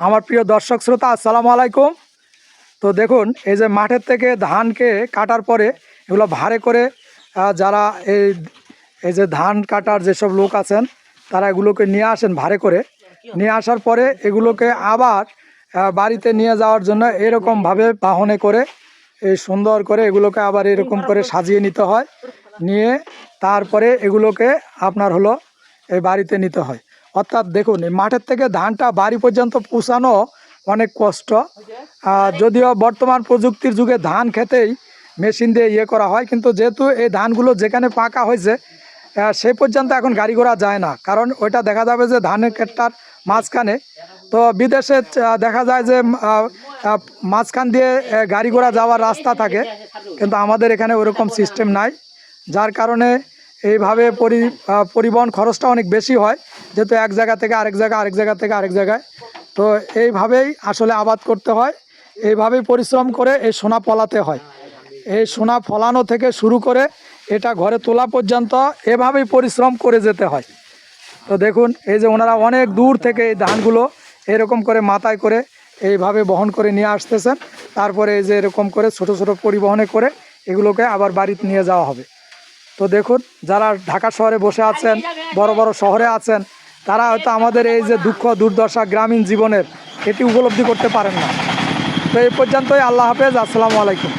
আমার প্রিয় দর্শক শ্রোতা, আসসালামু আলাইকুম। তো দেখুন, এই যে মাঠের থেকে ধানকে কাটার পরে এগুলো ভারে করে যারা এই এই যে ধান কাটার যেসব লোক আছেন, তারা এগুলোকে নিয়ে আসেন ভারে করে। নিয়ে আসার পরে এগুলোকে আবার বাড়িতে নিয়ে যাওয়ার জন্য এরকমভাবে বাহনে করে, এই সুন্দর করে এগুলোকে আবার এরকম করে সাজিয়ে নিতে হয়। নিয়ে তারপরে এগুলোকে আপনার হলো এই বাড়িতে নিতে হয়। অর্থাৎ দেখুন মাঠের থেকে ধানটা বাড়ি পর্যন্ত পৌঁছানো অনেক কষ্ট। যদিও বর্তমান প্রযুক্তির যুগে ধান খেতেই মেশিন দিয়ে ইয়ে করা হয়, কিন্তু যেহেতু এই ধানগুলো যেখানে পাকা হয়েছে সেই পর্যন্ত এখন গাড়ি ঘোড়া যায় না। কারণ ওইটা দেখা যাবে যে ধানের ক্ষেতটার মাঝখানে। তো বিদেশে দেখা যায় যে মাঝখান দিয়ে গাড়ি ঘোড়া যাওয়ার রাস্তা থাকে, কিন্তু আমাদের এখানে ওরকম সিস্টেম নাই। যার কারণে এইভাবে পরি পরিবহন খরচটা অনেক বেশি হয়, যেহেতু এক জায়গা থেকে আরেক জায়গা আরেক জায়গা থেকে আরেক জায়গায়। তো এইভাবেই আসলে আবাদ করতে হয়, এইভাবেই পরিশ্রম করে এই সোনা ফলাতে হয়। এই সোনা ফলানো থেকে শুরু করে এটা ঘরে তোলা পর্যন্ত এভাবেই পরিশ্রম করে যেতে হয়। তো দেখুন, এই যে ওনারা অনেক দূর থেকে এই ধানগুলো এরকম করে মাথায় করে এইভাবে বহন করে নিয়ে আসতেছেন। তারপরে এই যে এরকম করে ছোট ছোট পরিবহনে করে এগুলোকে আবার বাড়িতে নিয়ে যাওয়া হবে। তো দেখুন, যারা ঢাকা শহরে বসে আছেন, বড় বড় শহরে আছেন, তারা হয়তো আমাদের এই যে দুঃখ, দুর্দশা গ্রামীণ জীবনের এটি উপলব্ধি করতে পারেন না। তো এই পর্যন্তই, আল্লাহ হাফেজ, আসসালামু আলাইকুম।